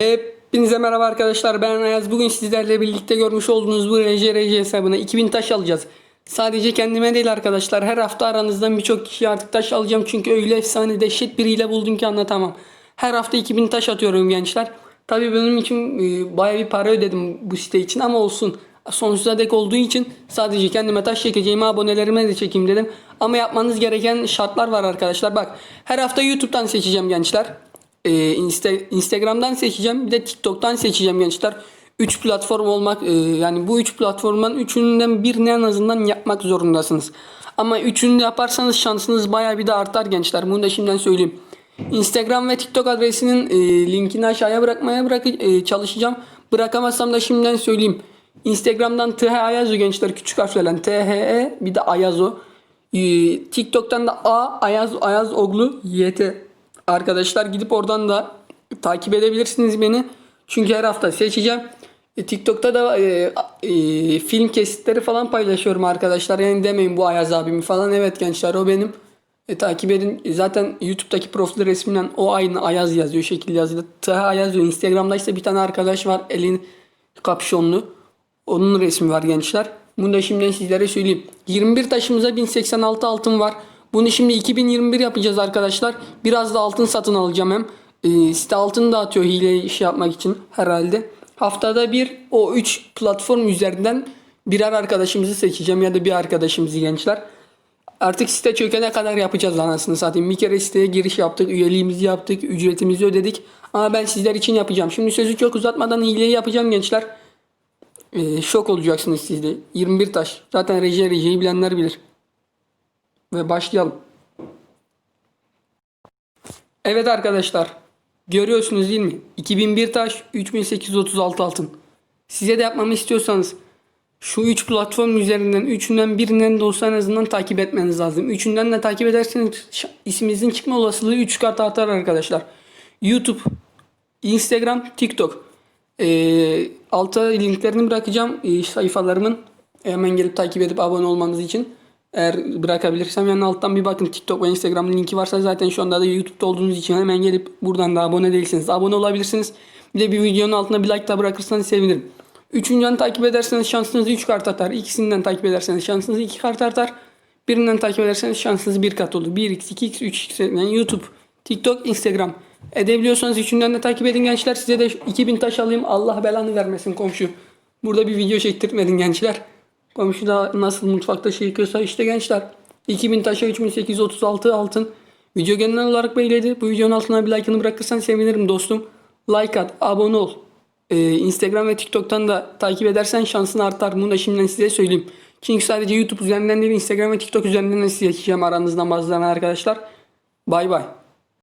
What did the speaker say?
Hepinize merhaba arkadaşlar ben Ayaz. Bugün sizlerle birlikte görmüş olduğunuz bu RC hesabına 2000 taş alacağız. Sadece kendime değil arkadaşlar her hafta aranızdan birçok kişi artık taş alacağım. Çünkü öyle efsane dehşet biriyle buldum ki anlatamam. Her hafta 2000 taş atıyorum gençler. Tabii benim için e, baya bir para ödedim bu site için ama olsun. Sonsuza dek olduğu için sadece kendime taş çekeceğime abonelerime de çekeyim dedim. Ama yapmanız gereken şartlar var arkadaşlar. Bak her hafta YouTube'dan seçeceğim gençler. Ee, Insta- Instagram'dan seçeceğim. Bir de TikTok'tan seçeceğim gençler. 3 platform olmak e, yani bu 3 platformdan üçünden birini en azından yapmak zorundasınız. Ama üçünü de yaparsanız şansınız bayağı bir de artar gençler. Bunu da şimdiden söyleyeyim. Instagram ve TikTok adresinin e, linkini aşağıya bırakmaya bırak e, çalışacağım. Bırakamazsam da şimdiden söyleyeyim. Instagram'dan TH Ayazo gençler küçük harflerle THE bir de Ayazo. E, TikTok'tan da A Ayaz Ayaz Oglu YT. Arkadaşlar gidip oradan da takip edebilirsiniz beni. Çünkü her hafta seçeceğim. E, TikTok'ta da e, e, film kesitleri falan paylaşıyorum arkadaşlar. Yani demeyin bu Ayaz abimi falan. Evet gençler o benim. E, takip edin. E, Zaten YouTube'daki profil resminden o aynı Ayaz yazıyor. Şekil yazıyor. Taha Ayaz yazıyor. Instagram'da ise bir tane arkadaş var. Elin kapşonlu. Onun resmi var gençler. Bunu da şimdiden sizlere söyleyeyim. 21 taşımıza 1086 altın var. Bunu şimdi 2021 yapacağız arkadaşlar. Biraz da altın satın alacağım hem. Ee, site altın dağıtıyor hile iş yapmak için herhalde. Haftada bir o 3 platform üzerinden birer arkadaşımızı seçeceğim ya da bir arkadaşımızı gençler. Artık site çökene kadar yapacağız anasını satayım. Bir kere siteye giriş yaptık, üyeliğimizi yaptık, ücretimizi ödedik. Ama ben sizler için yapacağım. Şimdi sözü çok uzatmadan hileyi yapacağım gençler. Ee, şok olacaksınız siz de. 21 taş. Zaten reji rejiyi bilenler bilir. Ve başlayalım. Evet arkadaşlar. Görüyorsunuz değil mi? 2001 taş 3836 altın. Size de yapmamı istiyorsanız şu 3 platform üzerinden üçünden birinden de olsa en azından takip etmeniz lazım. Üçünden de takip ederseniz isminizin çıkma olasılığı 3 kat artar arkadaşlar. YouTube, Instagram, TikTok. Ee, alta linklerini bırakacağım ee, sayfalarımın. Hemen gelip takip edip abone olmanız için. Eğer bırakabilirsem yani alttan bir bakın TikTok ve Instagram linki varsa zaten şu anda da YouTube'da olduğunuz için hemen gelip buradan da abone değilseniz abone olabilirsiniz. Bir de bir videonun altına bir like da bırakırsanız sevinirim. Üçüncüden takip ederseniz şansınız 3 kart artar. İkisinden takip ederseniz şansınız 2 kart artar. Birinden takip ederseniz şansınız 1 kat olur. 1x, 2x, 3x yani YouTube, TikTok, Instagram. Edebiliyorsanız üçünden de takip edin gençler. Size de 2000 taş alayım. Allah belanı vermesin komşu. Burada bir video çektirtmedin gençler. Komşu da nasıl mutfakta şey yıkıyorsa işte gençler. 2000 taşa 3836 altın. Video genel olarak böyleydi. Bu videonun altına bir like'ını bırakırsan sevinirim dostum. Like at, abone ol. Ee, Instagram ve TikTok'tan da takip edersen şansın artar. Bunu da şimdiden size söyleyeyim. Çünkü sadece YouTube üzerinden değil Instagram ve TikTok üzerinden de size açacağım aranızdan bazılarına arkadaşlar. Bay bay.